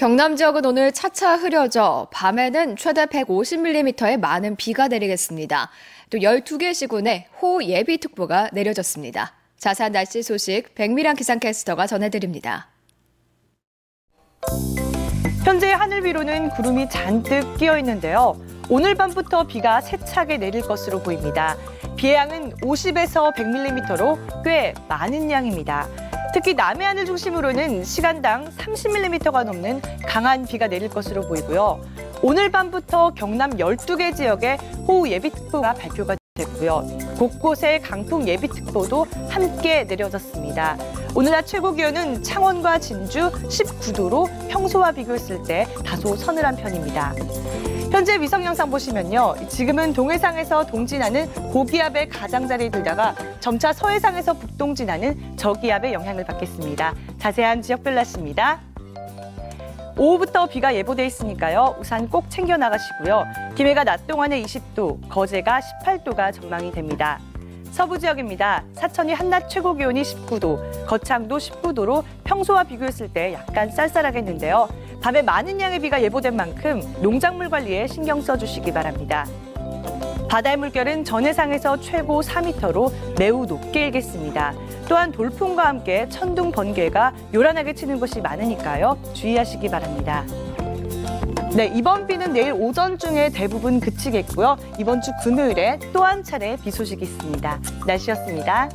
경남 지역은 오늘 차차 흐려져 밤에는 최대 150mm의 많은 비가 내리겠습니다. 또 12개 시군에 호 예비특보가 내려졌습니다. 자세한 날씨 소식 백미랑 기상캐스터가 전해드립니다. 현재 하늘 위로는 구름이 잔뜩 끼어 있는데요. 오늘 밤부터 비가 세차게 내릴 것으로 보입니다. 비의 양은 50에서 100mm로 꽤 많은 양입니다. 특히 남해안을 중심으로는 시간당 30mm가 넘는 강한 비가 내릴 것으로 보이고요. 오늘 밤부터 경남 12개 지역에 호우 예비특보가 발표가 됐고요. 곳곳에 강풍 예비특보도 함께 내려졌습니다. 오늘 낮 최고 기온은 창원과 진주 19도로 평소와 비교했을 때 다소 서늘한 편입니다. 현재 위성 영상 보시면요. 지금은 동해상에서 동진하는 고기압의 가장자리에 들다가 점차 서해상에서 북동진하는 저기압의 영향을 받겠습니다. 자세한 지역별 날씨입니다. 오후부터 비가 예보돼 있으니까요. 우산 꼭 챙겨 나가시고요. 김해가 낮 동안에 20도, 거제가 18도가 전망이 됩니다. 서부 지역입니다. 사천이 한낮 최고 기온이 19도, 거창도 19도로 평소와 비교했을 때 약간 쌀쌀하겠는데요. 밤에 많은 양의 비가 예보된 만큼 농작물 관리에 신경 써주시기 바랍니다. 바다의 물결은 전 해상에서 최고 4m로 매우 높게 일겠습니다. 또한 돌풍과 함께 천둥, 번개가 요란하게 치는 곳이 많으니까요. 주의하시기 바랍니다. 네, 이번 비는 내일 오전 중에 대부분 그치겠고요. 이번 주 금요일에 또 한 차례 비 소식이 있습니다. 날씨였습니다.